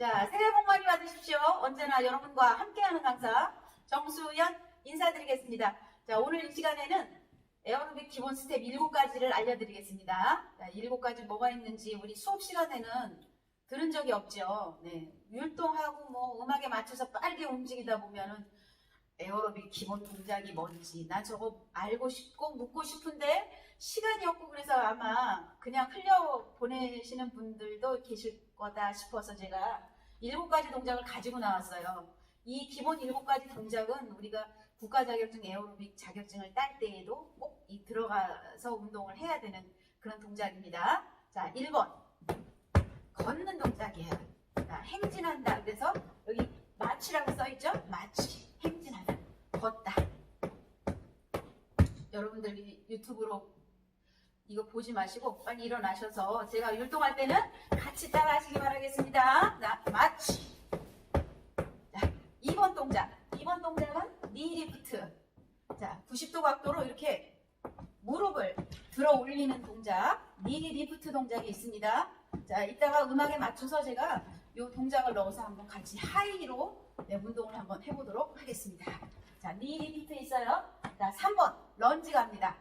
자, 새해 복 많이 받으십시오. 언제나 여러분과 함께하는 강사 정수연 인사드리겠습니다. 자, 오늘 이 시간에는 에어로빅 기본 스텝 7가지를 알려드리겠습니다. 자, 7가지 뭐가 있는지 우리 수업 시간에는 들은 적이 없죠. 네. 율동하고 뭐 음악에 맞춰서 빠르게 움직이다 보면은 에어로빅 기본 동작이 뭔지 나 저거 알고 싶고 묻고 싶은데 시간이 없고 그래서 아마 그냥 흘려 보내시는 분들도 계실 거다 싶어서 제가 일곱 가지 동작을 가지고 나왔어요. 이 기본 일곱 가지 동작은 우리가 국가 자격증 에어로빅 자격증을 딸 때에도 꼭 이 들어가서 운동을 해야 되는 그런 동작입니다. 자, 1번. 걷는 동작이에요. 자, 행진한다. 그래서 여기 마취라고 써있죠? 마취. 행진하다. 걷다. 여러분들이 유튜브로 이거 보지 마시고 빨리 일어나셔서 제가 율동할 때는 같이 따라 하시기 바라겠습니다. 자, 마취. 자, 2번 동작. 2번 동작은 니 리프트. 자, 90도 각도로 이렇게 무릎을 들어 올리는 동작. 니리 리프트 동작이 있습니다. 자, 이따가 음악에 맞춰서 제가 이 동작을 넣어서 한번 같이 하이로 네, 운동을 한번 해보도록 하겠습니다. 자, 니 리프트 있어요. 자, 3번 런지 갑니다.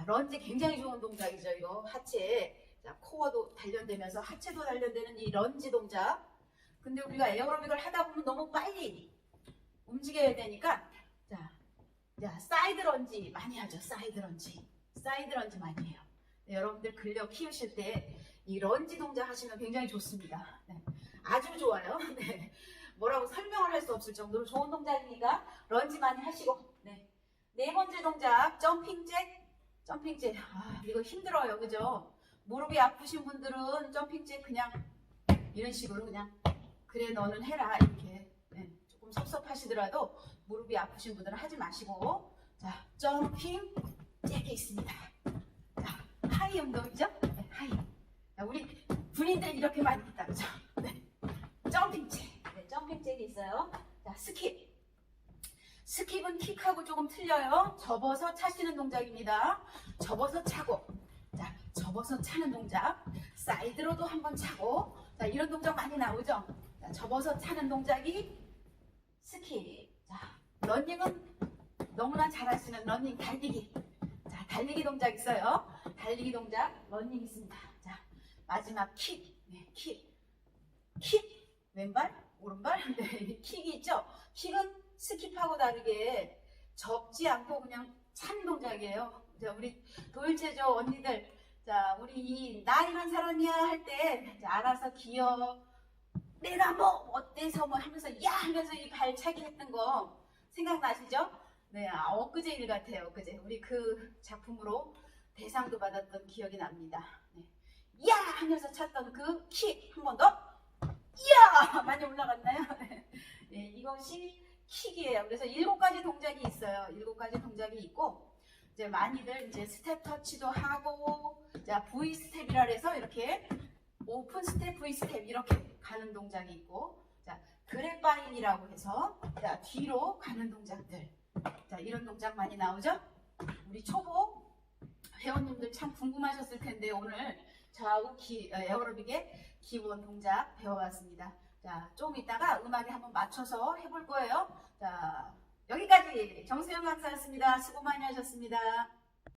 자, 런지 굉장히 좋은 동작이죠. 이거 하체, 자, 코어도 단련되면서 하체도 단련되는 이 런지 동작. 근데 우리가 에어로빅을 하다 보면 너무 빨리 움직여야 되니까, 자, 자, 사이드 런지 많이 하죠. 사이드 런지, 사이드 런지 많이 해요. 네, 여러분들 근력 키우실 때 이 런지 동작 하시면 굉장히 좋습니다. 네, 아주 좋아요. 네, 뭐라고 설명을 할 수 없을 정도로 좋은 동작이니까 런지 많이 하시고, 네. 네 번째 동작, 점핑 잭. 점핑 잭. 아, 이거 힘들어요. 그죠? 무릎이 아프신 분들은 점핑 잭 그냥 이런 식으로 그냥 그래 너는 해라 이렇게 네, 조금 섭섭하시더라도 무릎이 아프신 분들은 하지 마시고 자 점핑 잭이 있습니다. 자 하이 운동이죠? 네, 하이. 자, 우리 군인들 이렇게 많이 했다 그죠? 네. 점핑 잭. 네, 점핑 잭이 있어요. 자 스킵. 스킵은 킥하고 조금 틀려요. 접어서 차시는 동작입니다. 접어서 차고, 자, 접어서 차는 동작. 사이드로도 한번 차고, 자, 이런 동작 많이 나오죠? 자, 접어서 차는 동작이 스킵. 자, 러닝은 너무나 잘하시는 러닝 달리기. 자, 달리기 동작 있어요. 달리기 동작, 러닝 있습니다. 자, 마지막 킥. 네, 킥. 킥. 왼발, 오른발. 네, 킥이 있죠? 킥은 스킵하고 다르게 접지 않고 그냥 찬 동작이에요. 자, 우리 도일체조 언니들, 자, 우리 이 나이란 사람이야 할 때 알아서 기어, 내가 뭐 어때서 뭐 하면서 야 하면서 이 발차기 했던 거 생각나시죠? 네, 아, 엊그제 일 같아요. 엊그제 우리 그 작품으로 대상도 받았던 기억이 납니다. 네. 야 하면서 찼던 그 킥 한 번 더. 야 많이 올라갔나요? 네, 이것이 킥이에요. 그래서 일곱 가지 동작이 있어요. 일곱 가지 동작이 있고 이제 많이들 이제 스텝 터치도 하고 자 V 스텝이라 해서 이렇게 오픈 스텝 V 스텝 이렇게 가는 동작이 있고 자 그랩 바인이라고 해서 자 뒤로 가는 동작들 자 이런 동작 많이 나오죠? 우리 초보 회원님들 참 궁금하셨을 텐데 오늘 저하고 기, 어, 에어로빅의 기본 동작 배워봤습니다. 자, 좀 이따가 음악에 한번 맞춰서 해볼 거예요. 자, 여기까지 정수영 강사였습니다. 수고 많이 하셨습니다.